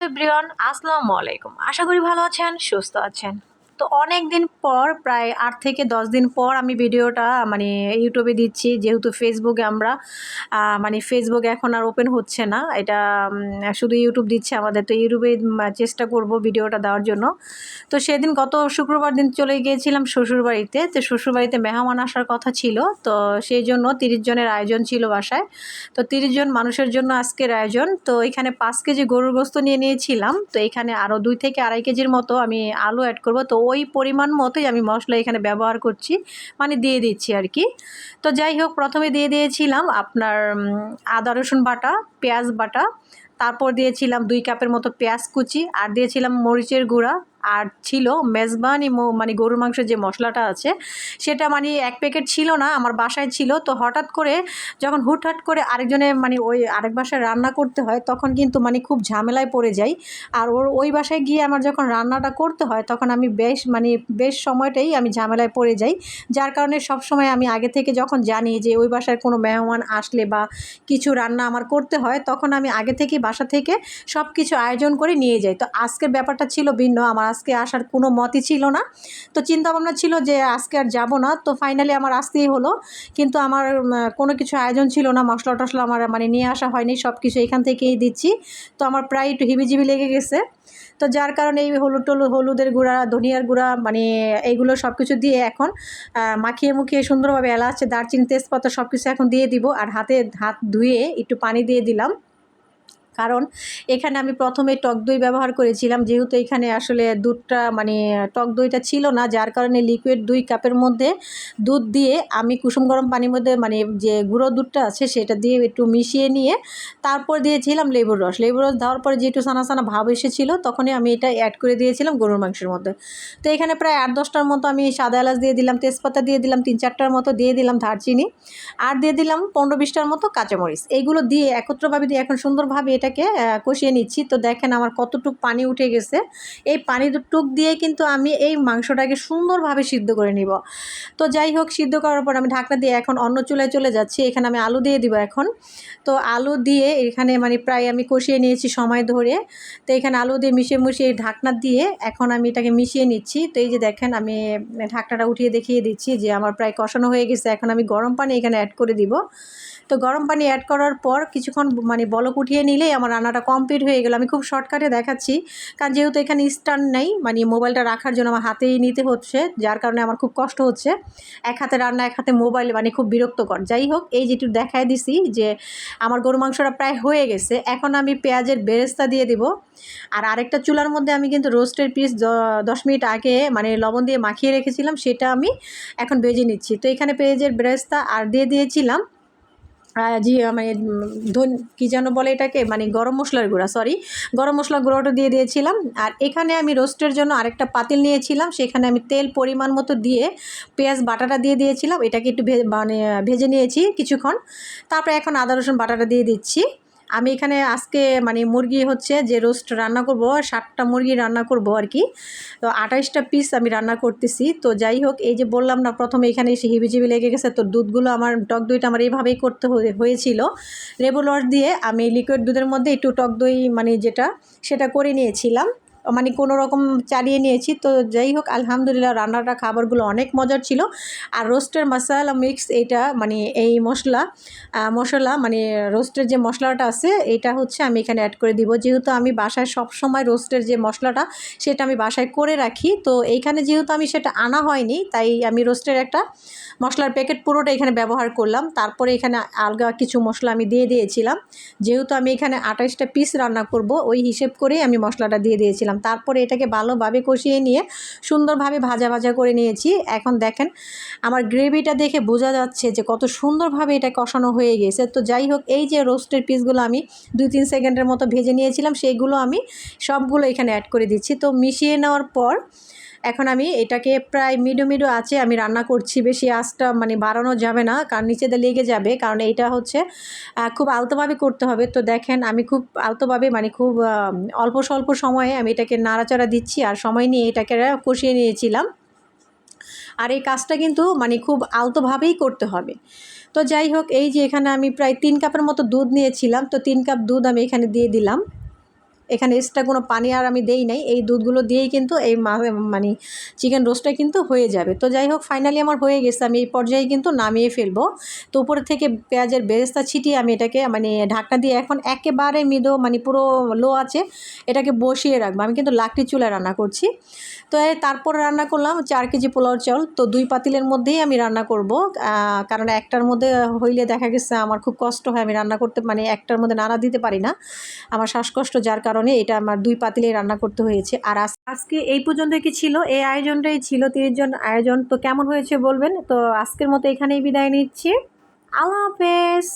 Everyone আসসালামু আলাইকুম। আশা করি ভালো আছেন সুস্থ আছেন। তো অনেক দিন পর, প্রায় আট থেকে দশ দিন পর আমি ভিডিওটা মানে ইউটিউবে দিচ্ছি। যেহেতু ফেসবুকে আমরা মানে ফেসবুক এখন আর ওপেন হচ্ছে না। এটা শুধু ইউটিউব দিচ্ছে আমাদের। তো ইউটিউবে চেষ্টা করব ভিডিওটা দেওয়ার জন্য। তো সেদিন গত শুক্রবার দিন চলে গিয়েছিলাম শ্বশুরবাড়িতে। তো শ্বশুরবাড়িতে মেহমান আসার কথা ছিল। তো সেই জন্য তিরিশ জনের আয়োজন ছিল বাসায়। তো তিরিশ জন মানুষের জন্য আজকের আয়োজন। তো এখানে পাঁচ কেজি গরুর গোস্ত নিয়ে নিয়েছিলাম। তো এখানে আরও দুই থেকে আড়াই কেজির মতো আমি আলু অ্যাড করব। তো ওই পরিমাণ মতোই আমি মশলা এখানে ব্যবহার করছি মানে দিয়ে দিচ্ছি আর কি। তো যাই হোক, প্রথমে দিয়ে দিয়েছিলাম আপনার আদা রসুন বাটা, পেঁয়াজ বাটা, তারপর দিয়েছিলাম দুই কাপের মতো পেঁয়াজ কুচি, আর দিয়েছিলাম মরিচের গুঁড়া আর ছিল মেজবানি মানে গরুর মাংসের যে মশলাটা আছে, সেটা মানে এক প্যাকেট ছিল না, আমার বাসায় ছিল। তো হঠাৎ করে যখন হুটহাট করে আরেকজনে মানে ওই আরেক বাসায় রান্না করতে হয়, তখন কিন্তু মানে খুব ঝামেলায় পড়ে যাই। আর ওর ওই বাসায় গিয়ে আমার যখন রান্নাটা করতে হয়, তখন আমি বেশ মানে বেশ সময়টাই আমি ঝামেলায় পড়ে যাই। যার কারণে সব সময় আমি আগে থেকে যখন জানি যে ওই বাসায় কোনো মেহমান আসলে বা কিছু রান্না আমার করতে হয়, তখন আমি আগে থেকেই বাসা থেকে সব কিছু আয়োজন করে নিয়ে যাই। তো আজকের ব্যাপারটা ছিল ভিন্ন, আমার আজকে আসার কোনো মতই ছিল না। তো চিন্তা ভাবনা ছিল যে আজকে আর যাব না। তো ফাইনালি আমার আসতেই হলো। কিন্তু আমার কোনো কিছু আয়োজন ছিল না। মশলা টশলা আমার মানে নিয়ে আসা হয়নি। সব কিছু এখান থেকেই দিচ্ছি। তো আমার প্রায় একটু হিবিজিবি লেগে গেছে। তো যার কারণে এই হলুদ টলু, হলুদের গুঁড়া, ধনিয়ার গুঁড়া মানে এইগুলো সব কিছু দিয়ে এখন মাখিয়ে মুখিয়ে সুন্দরভাবে এলাচ, দারচিনি, তেজপাতা সব কিছু এখন দিয়ে দিব। আর হাতে হাত ধুয়ে একটু পানি দিয়ে দিলাম। কারণ এখানে আমি প্রথমে টক দই ব্যবহার করেছিলাম, যেহেতু এখানে আসলে দুধটা মানে টক দইটা ছিল না, যার কারণে লিকুইড দুই কাপের মধ্যে দুধ দিয়ে আমি কুসুম গরম পানির মধ্যে মানে যে গুঁড়ো দুধটা আছে সেটা দিয়ে একটু মিশিয়ে নিয়ে তারপর দিয়েছিলাম লেবুর রস। লেবুর রস দেওয়ার পরে যে একটু সানা সানা ভাব এসেছিল, তখনই আমি এটা অ্যাড করে দিয়েছিলাম গরুর মাংসের মধ্যে। তো এখানে প্রায় আট দশটার মতো আমি সাদা এলাচ দিয়ে দিলাম, তেজপাতা দিয়ে দিলাম, তিন চারটার মতো দিয়ে দিলাম দারচিনি, আর দিয়ে দিলাম পনেরো বিশটার মতো কাঁচামরিচ। এইগুলো দিয়ে একত্রভাবে দিয়ে এখন সুন্দরভাবে এটাকে কষিয়ে নিচ্ছি। তো দেখেন আমার কতটুক পানি উঠে গেছে। এই পানি টুক দিয়ে কিন্তু আমি এই মাংসটাকে সুন্দরভাবে সিদ্ধ করে নিব। তো যাই হোক, সিদ্ধ করার পর আমি ঢাকনা দিয়ে এখন অন্য চুলায় চলে যাচ্ছি। এখানে আমি আলু দিয়ে দিব এখন। তো আলু দিয়ে এখানে মানে প্রায় আমি কষিয়ে নিয়েছি সময় ধরে। তো এখানে আলু দিয়ে মিশিয়ে মিশিয়ে ঢাকনা দিয়ে এখন আমি এটাকে মিশিয়ে নিচ্ছি। তো এই যে দেখেন আমি ঢাকনাটা উঠিয়ে দেখিয়ে দিচ্ছি যে আমার প্রায় কষানো হয়ে গেছে। এখন আমি গরম পানি এখানে অ্যাড করে দিব। তো গরম পানি অ্যাড করার পর কিছুক্ষণ মানে বলক উঠিয়ে আমার রান্নাটা কমপ্লিট হয়ে গেল। আমি খুব শর্টকাটে দেখাচ্ছি। কারণ যেহেতু এখানে স্ট্যান্ড নেই মানে মোবাইলটা রাখার জন্য আমার হাতেই নিতে হচ্ছে, যার কারণে আমার খুব কষ্ট হচ্ছে। এক হাতে রান্না, এক হাতে মোবাইল মানে খুব বিরক্তকর। যাই হোক, এই যেটু দেখায় দিছি যে আমার গরু মাংসটা প্রায় হয়ে গেছে। এখন আমি পেঁয়াজের বেরেস্তা দিয়ে দিব। আর আরেকটা চুলার মধ্যে আমি কিন্তু রোস্টের পিস দশ মিনিট আগে মানে লবণ দিয়ে মাখিয়ে রেখেছিলাম, সেটা আমি এখন ভেজে নিচ্ছি। তো এখানে পেঁয়াজের বেরেস্তা আর দিয়ে দিয়েছিলাম। জি মানে ধন, কী যেন বলে এটাকে মানে গরম মশলার গুঁড়া সরি গরম মশলার গুঁড়োটা দিয়ে দিয়েছিলাম। আর এখানে আমি রোস্টের জন্য আরেকটা পাতিল নিয়েছিলাম, সেখানে আমি তেল পরিমাণ মতো দিয়ে পেঁয়াজ বাটাটা দিয়ে দিয়েছিলাম, এটাকে একটু মানে ভেজে নিয়েছি কিছুক্ষণ। তারপরে এখন আদা রসুন বাটাটা দিয়ে দিচ্ছি। আমি এখানে আজকে মানে মুরগি হচ্ছে যে রোস্ট রান্না করব ষাটটা মুরগি রান্না করব আর কি। তো আঠাইশটা পিস আমি রান্না করতেছি। তো যাই হোক, এই যে বললাম না, প্রথমে এখানে এসে হিবিজিবি লেগে গেছে, তো দুধগুলো আমার, টক দইটা আমার এইভাবেই করতে হয়ে- হয়েছিল। লেবু রস দিয়ে আমি লিকুইড দুধের মধ্যে একটু টক দই মানে যেটা, সেটা করে নিয়েছিলাম। মানে কোনো রকম চালিয়ে নিয়েছি। তো যাই হোক, আলহামদুলিল্লাহ রান্নাটা, খাবারগুলো অনেক মজার ছিল। আর রোস্টের মশলা মিক্স এটা মানে এই মশলা মশলা মানে রোস্টের যে মশলাটা আছে, এটা হচ্ছে আমি এখানে অ্যাড করে দিব। যেহেতু আমি বাসায় সব সময় রোস্টের যে মশলাটা, সেটা আমি বাসায় করে রাখি। তো এইখানে যেহেতু আমি সেটা আনা হয়নি, তাই আমি রোস্টের একটা মশলার প্যাকেট পুরোটা এখানে ব্যবহার করলাম। তারপরে এখানে আলগা কিছু মশলা আমি দিয়ে দিয়েছিলাম। যেহেতু আমি এখানে আঠাশটা পিস রান্না করব, ওই হিসেব করেই আমি মশলাটা দিয়ে দিয়েছিলাম। তারপরে এটাকে ভালোভাবে কষিয়ে নিয়ে সুন্দরভাবে ভাজা ভাজা করে নিয়েছি। এখন দেখেন, আমার গ্রেভিটা দেখে বোঝা যাচ্ছে যে কত সুন্দরভাবে এটা কষানো হয়ে গেছে। তো যাই হোক, এই যে রোস্টের পিসগুলো আমি দুই তিন সেকেন্ডের মতো ভেজে নিয়েছিলাম সেইগুলো আমি সবগুলো এখানে অ্যাড করে দিচ্ছি। তো মিশিয়ে নেওয়ার পর এখন আমি এটাকে প্রায় মিডো মিডো আছে, আমি রান্না করছি। বেশি আঁচটা মানে বাড়ানো যাবে না, কারণ নিচেতে লেগে যাবে, কারণ এইটা হচ্ছে খুব আলতোভাবে করতে হবে। তো দেখেন, আমি খুব আলতোভাবে মানে খুব অল্প স্বল্প সময়ে আমি এটাকে নাড়াচাড়া দিচ্ছি, আর সময় নিয়ে এটাকে কষিয়ে নিয়েছিলাম। আর এই কাজটা কিন্তু মানে খুব আলতোভাবেই করতে হবে। তো যাই হোক, এই যে এখানে আমি প্রায় তিন কাপের মতো দুধ নিয়েছিলাম, তো তিন কাপ দুধ আমি এখানে দিয়ে দিলাম। এখানে এক্সট্রা কোনো পানি আর আমি দেই নাই। এই দুধগুলো দিয়েই কিন্তু এই মানে চিকেন রোস্টটা কিন্তু হয়ে যাবে। তো যাই হোক ফাইনালি আমার হয়ে গেছে। আমি এই পর্যায়ে কিন্তু নামিয়ে ফেলব। তো উপরে থেকে পেঁয়াজের বেরেস্তা ছিটিয়ে আমি এটাকে মানে ঢাকনা দিয়ে এখন একেবারে মৃদু মানে পুরো লো আছে, এটাকে বসিয়ে রাখব। আমি কিন্তু লাকড়ি চুলায় রান্না করছি। তো তারপর রান্না করলাম চার কেজি পোলাও চাল তো দুই পাতিলের মধ্যেই আমি রান্না করব। কারণ একটার মধ্যে হইলে দেখা গেছে আমার খুব কষ্ট হয়। আমি রান্না করতে মানে একটার মধ্যে নাড়া দিতে পারি না। আমার শ্বাসকষ্ট, যার কারণে এটা আমার দুই পাতিলে রান্না করতে হয়েছে। আর আজকে এই পর্যন্ত কি ছিল? এই আয়োজনটাই ছিল তিরিশ জন আয়োজন। তো কেমন হয়েছে বলবেন? তো আজকের মতো এখানেই বিদায় নিচ্ছি। আল্লাহ হাফেজ!